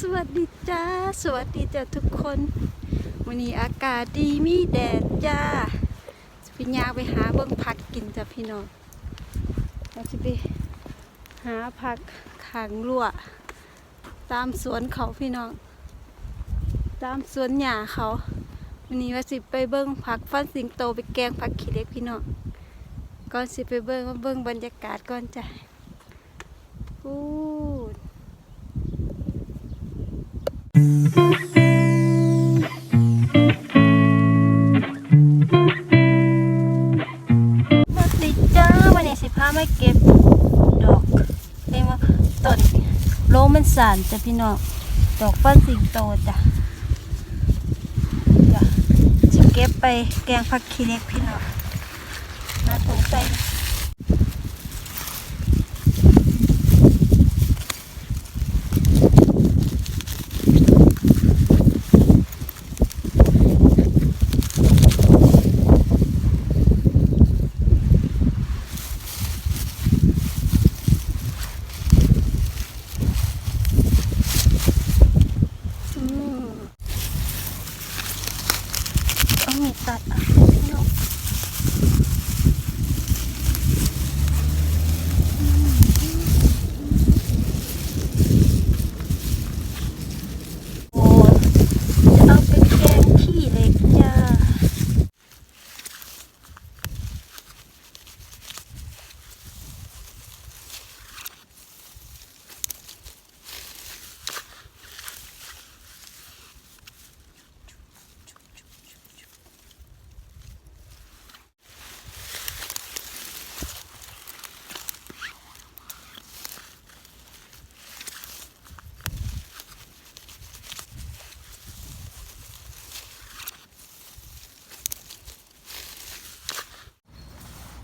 สวัสดีจ้า สวัสดีจ้าทุกคน วันนี้อากาศดีมีแดดจ้าจะไปยาไปหาเบิ้งผักกินจ้ะพี่น้องเราจะไปหาผักขางรั่ว ตามสวนเขาพี่น้อง ตามสวนหญ้าเขา วันนี้ว่าสิไปเบิ้งผักฟันสิงโตไปแกงผักขี้เล็กพี่น้อง ก่อนสิไปเบิ้งมาเบิ้งบรรยากาศก่อนจ้ะพู ดสวัสดีจ้าวันนี้สิพามาเก็บดอกเรียกว่าต้นโลมันสานจ้ะพี่น้องดอกฟันสิงโตจ้ะจ้ะจะเก็บไปแกงผักขี้เล็กพี่น้องมาถุงใส่อืมเอามีดตัดอะพี่น้องโอ้จะเอาไปแกงขี้เหล็กจ้า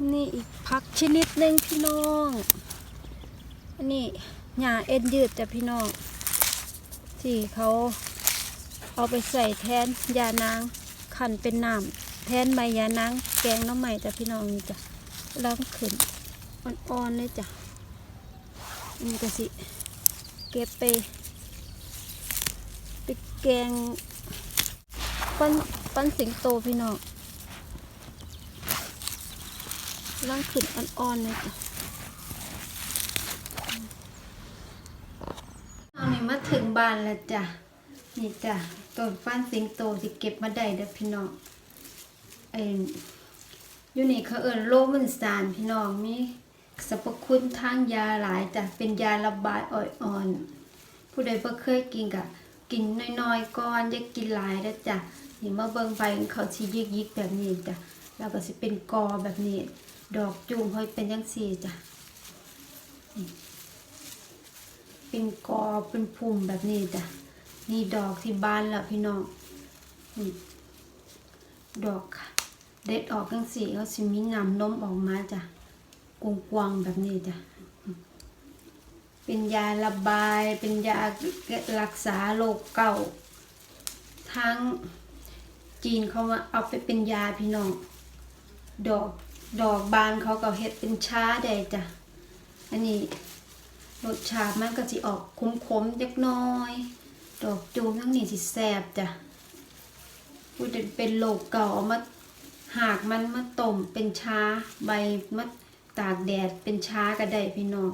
นี่อีกพักชนิดหนึ่งพี่น้องอันนี้หญ้าเอ็นยืดจ้ะพี่น้อง ที่เขาเอาไปใส่แทนยานางขันเป็นน้ำแทนใบยานางแกงน้ำใหม่จ้ะพี่น้องนี่จ้ะล้างขึ้นอ่อนๆเลยจ้ะนี่ก็สิเก็บไปไปแกงปั้นปั้นสิงโตพี่น้อง ร่างขึ้นอ่อนๆเลยจ้ะเอานี่มาถึงบ้านแล้วจ้ะ นี่จ้ะต้นฟ้านสิงโตที่เก็บมาได้เด้อพี่น้องเอ็นอยู่นี่เขาเอิ้นโลมันสารพี่น้องมีสรรพคุณทางยาหลายจ้ะเป็นยาระบายอ่อนๆผู้ใดบ่เคยกินก็กินน้อยๆก่อนอย่ากินหลายเด้อจ้ะนี่มาเบิ่งใบเขาสิยิกๆแบบนี้จ้ะแล้วก็สิเป็นกอแบบนี้ ดอกจูงเขาเป็นยังสี่จ้ะเป็นกอเป็นพุ่มแบบนี้จ้ะนี่ดอกที่บ้านแล้วพี่น้องดอกค่ะเด็ดออกยังสี่เขาสิมีน้ำนมออกมาจ้ะกวงๆแบบนี้จ้ะเป็นยาระบายเป็นยารักษาโรคเก่า ทั้งจีนเขามาเอาไปเป็นยาพี่น้องดอก ดอกบานเขาก็เฮ็ดเป็นช้าได้จ้ะ อันนี้รสชาติมันก็สิออกขมๆเล็กน้อย ดอกจูมทั้งนี้สิแซ่บจ้ะพูดเป็นโรคเก่าเอามาหากมันมาต้มเป็นช้าใบมาตากแดดเป็นช้าก็ได้พี่น้อง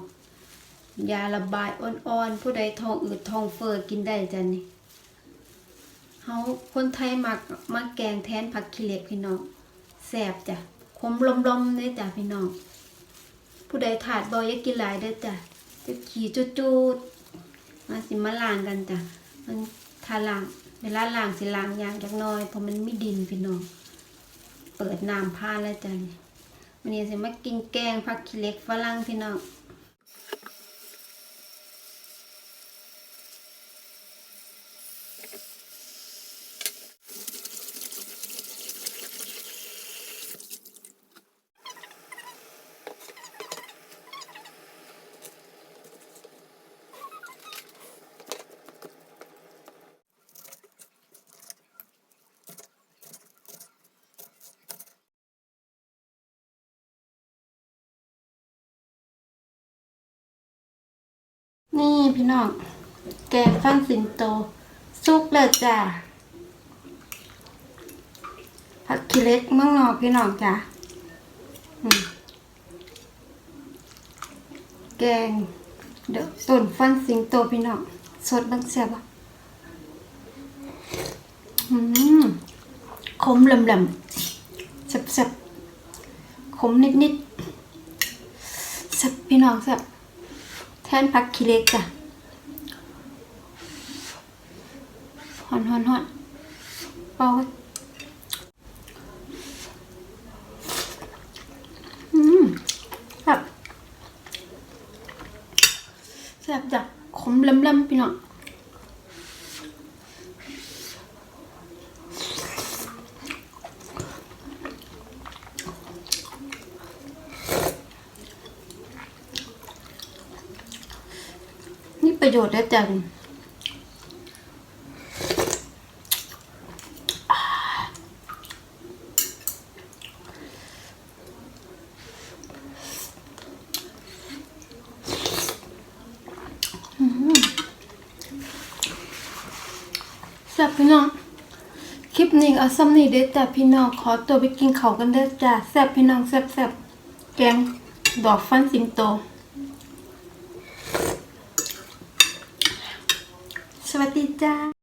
ยาระบายอ่อนๆ ผู้ใดทองอืดทองเฟอ้อกินได้จ้ะนี่เฮาคนไทยมักมักแกงแทนผักขี้เหล็กพี่น้องแสบจ้ะ มลมๆเลยจ้ะพี่น้อง ผู้ใดถาดบอยอยากกินหลายเด้อจ้ะจะขี่จูดๆมาสิมาล้างกันจ้ะ มันทาล้างเวลาล้างสิล้างยางจักน้อยเพราะมันไม่ดินพี่น้อง เปิดน้ำผ่านแล้วจ้ะนี่วันนี้สิมากินแกงผักขี้เล็กฝรั่งพี่น้อง นี่พี่น้อง แกงฟันสิงโตสุกเลยจ้ะผักขี้เล็กเมืองนอกพี่น้องจ้ะแกง เดอะต้นฟันสิงโตพี่น้อง สดบังแซ่บอะอืมขมลำลำๆแซ่บๆขมนิดนิดๆแซ่บพี่น้องแซ่บ นพักขี้เล็กจ้ะฮอนฮอนฮอนเป่าไว้อืมแบบแซ่บจ้ะขมลำลำๆพี่น้อง นี่ ประโยชน์ได้จังแซ่บพี่น้อง คลิปนี้เอาซ้ำนี่เด้จ้ะพี่น้อง ขอตัวไปกินเขากันเด้อจ้ะแซ่บพี่น้องแซ่บแซ่บแกงดอกฟันสิงโต วัสดีจ้า